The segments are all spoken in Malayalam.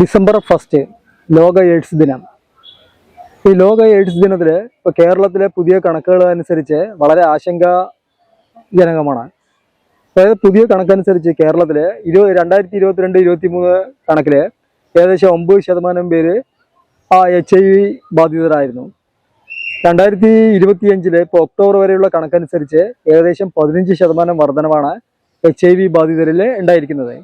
ഡിസംബർ ഫസ്റ്റ് ലോക എയ്ഡ്സ് ദിനം. ഈ ലോക എയ്ഡ്സ് ദിനത്തിൽ ഇപ്പോൾ കേരളത്തിലെ പുതിയ കണക്കുകൾ അനുസരിച്ച് വളരെ ആശങ്കാജനകമാണ്. അതായത് പുതിയ കണക്കനുസരിച്ച് കേരളത്തിൽ ഇരുപത് രണ്ടായിരത്തി ഇരുപത്തിരണ്ട് ഇരുപത്തി മൂന്ന് കണക്കിൽ ഏകദേശം ഒമ്പത് ശതമാനം പേര് ആ എച്ച് ഐ വി ബാധിതരായിരുന്നു. രണ്ടായിരത്തി ഇരുപത്തിയഞ്ചിൽ ഇപ്പോൾ ഒക്ടോബർ വരെയുള്ള കണക്കനുസരിച്ച് ഏകദേശം പതിനഞ്ച് ശതമാനം വർധനവാണ് എച്ച് ഐ വി ബാധിതരിൽ ഉണ്ടായിരിക്കുന്നത്.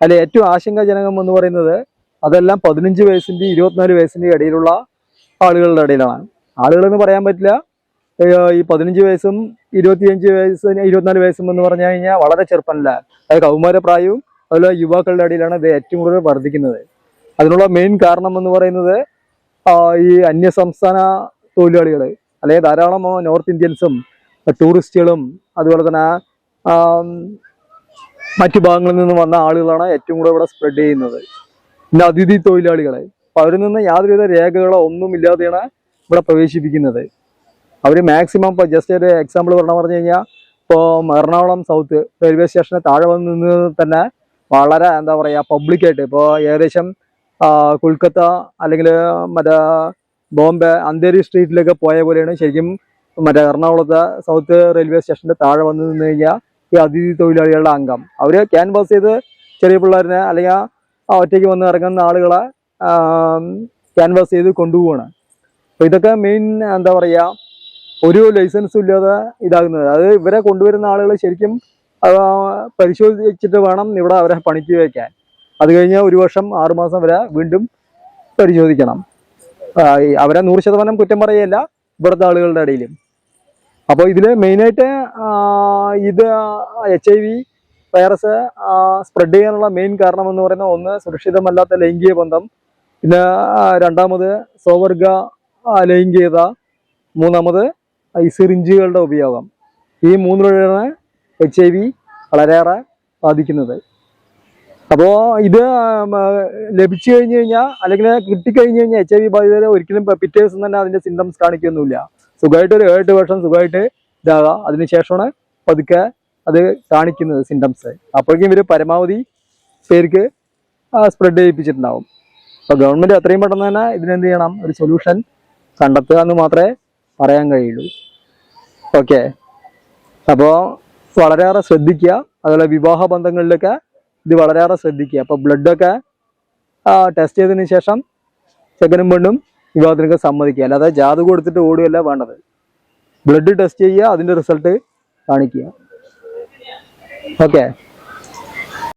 അതിൽ ഏറ്റവും ആശങ്കാജനകം എന്ന് പറയുന്നത് അതെല്ലാം പതിനഞ്ച് വയസ്സിന്റെ ഇരുപത്തിനാല് വയസ്സിന്റെയും ഇടയിലുള്ള ആളുകളുടെ ഇടയിലാണ്. ആളുകളെന്ന് പറയാൻ പറ്റില്ല. ഈ പതിനഞ്ച് വയസ്സും ഇരുപത്തിയഞ്ച് വയസ്സ് ഇരുപത്തിനാല് വയസ്സും എന്ന് പറഞ്ഞു കഴിഞ്ഞാൽ വളരെ ചെറുപ്പമല്ല. അത് കൗമാര പ്രായവും അതുപോലെ യുവാക്കളുടെ ഇടയിലാണ് ഇത് ഏറ്റവും കൂടുതൽ വർദ്ധിക്കുന്നത്. അതിനുള്ള മെയിൻ കാരണം എന്ന് പറയുന്നത് ഈ അന്യസംസ്ഥാന തൊഴിലാളികൾ അല്ലെങ്കിൽ ധാരാളം നോർത്ത് ഇന്ത്യൻസും ടൂറിസ്റ്റുകളും അതുപോലെ തന്നെ മറ്റു ഭാഗങ്ങളിൽ നിന്ന് വന്ന ആളുകളാണ് ഏറ്റവും കൂടുതൽ ഇവിടെ സ്പ്രെഡ് ചെയ്യുന്നത്. പിന്നെ അതിഥി തൊഴിലാളികളെ. അപ്പം അവരിൽ നിന്ന് യാതൊരുവിധ രേഖകളോ ഒന്നും ഇല്ലാതെയാണ് ഇവിടെ പ്രവേശിപ്പിക്കുന്നത്. അവർ മാക്സിമം ഇപ്പോൾ ജസ്റ്റ് ഒരു എക്സാമ്പിൾ പറഞ്ഞു പറഞ്ഞു കഴിഞ്ഞാൽ ഇപ്പോൾ എറണാകുളം സൗത്ത് റെയിൽവേ സ്റ്റേഷന് താഴെ വന്ന് നിന്ന് തന്നെ വളരെ എന്താ പറയുക പബ്ലിക്കായിട്ട് ഇപ്പോൾ ഏകദേശം കൊൽക്കത്ത അല്ലെങ്കിൽ മറ്റേ ബോംബെ അന്തേരി സ്ട്രീറ്റിലൊക്കെ പോയ പോലെയാണ് ശരിക്കും മറ്റേ എറണാകുളത്തെ സൗത്ത് റെയിൽവേ സ്റ്റേഷന്റെ താഴെ വന്ന് നിന്ന് കഴിഞ്ഞാൽ ഈ അതിഥി തൊഴിലാളികളുടെ അംഗം. അവർ ക്യാൻവാസ് ചെയ്ത് ചെറിയ പിള്ളേരിനെ അല്ലെങ്കിൽ ആ ഒറ്റയ്ക്ക് വന്ന് ഇറങ്ങുന്ന ആളുകളെ ക്യാൻവാസ് ചെയ്ത് കൊണ്ടുപോവാണ്. അപ്പോൾ ഇതൊക്കെ മെയിൻ എന്താ പറയുക ഒരു ലൈസൻസും ഇല്ലാതെ ഇതാകുന്നത്. അത് ഇവരെ കൊണ്ടുവരുന്ന ആളുകൾ ശരിക്കും പരിശോധിച്ചിട്ട് വേണം ഇവിടെ അവരെ പണിക്ക് വയ്ക്കാൻ അത് കഴിഞ്ഞാൽ ഒരു വർഷം ആറുമാസം വരെ വീണ്ടും പരിശോധിക്കണം. അവരെ നൂറ് ശതമാനം കുറ്റം പറയല്ല ഇവിടുത്തെ ആളുകളുടെ ഇടയിലും. അപ്പോൾ ഇതിൽ മെയിനായിട്ട് ഇത് H I V virus spread ചെയ്യാനുള്ള മെയിൻ കാരണം എന്ന് പറയുന്നത് ഒന്ന് സുരക്ഷിതമല്ലാത്ത ലൈംഗിക ബന്ധം പിന്നെ രണ്ടാമത് സ്വവർഗ ലൈംഗികത മൂന്നാമത് ഈ സിറിഞ്ചുകളുടെ ഉപയോഗം. ഈ മൂന്നിലൂടെയാണ് എച്ച് ഐ വി വളരെയേറെ ബാധിക്കുന്നത്. അപ്പോൾ ഇത് ലഭിച്ചു കഴിഞ്ഞ് കഴിഞ്ഞാൽ അല്ലെങ്കിൽ കിട്ടിക്കഴിഞ്ഞ് കഴിഞ്ഞാൽ എച്ച് ഐ വി ബാധിതരെ ഒരിക്കലും പിറ്റേ ദിവസം തന്നെ അതിന്റെ സിംറ്റംസ് കാണിക്കൊന്നുമില്ല. സുഖമായിട്ട് ഒരു ഏഴെട്ട് വർഷം സുഖമായിട്ട് ഇതാകാം. അതിനുശേഷമാണ് പതുക്കെ അത് കാണിക്കുന്നത് സിംറ്റംസ് അപ്പോഴേക്കും ഇവർ പരമാവധി പേർക്ക് സ്പ്രെഡ് ചെയ്യിപ്പിച്ചിട്ടുണ്ടാവും. അപ്പോൾ ഗവൺമെന്റ് അത്രയും പെട്ടെന്ന് തന്നെ ഇതിനെന്ത് ചെയ്യണം? ഒരു സൊല്യൂഷൻ കണ്ടെത്തുക എന്ന് മാത്രമേ പറയാൻ കഴിയുള്ളൂ. ഓക്കെ അപ്പോൾ വളരെയേറെ ശ്രദ്ധിക്കുക. അതുപോലെ വിവാഹ ബന്ധങ്ങളിലൊക്കെ ഇത് വളരെയേറെ ശ്രദ്ധിക്കുക. അപ്പോൾ ബ്ലഡൊക്കെ ടെസ്റ്റ് ചെയ്തതിന് ശേഷം ചെക്കനും പെണ്ണും വിവാഹത്തിനൊക്കെ സമ്മതിക്കുക. അല്ലാതെ ജാതക കൊടുത്തിട്ട് ഓടുകയല്ല വേണ്ടത്. ബ്ലഡ് ടെസ്റ്റ് ചെയ്യുക അതിന്റെ റിസൾട്ട് കാണിക്കുക. ഓക്കെ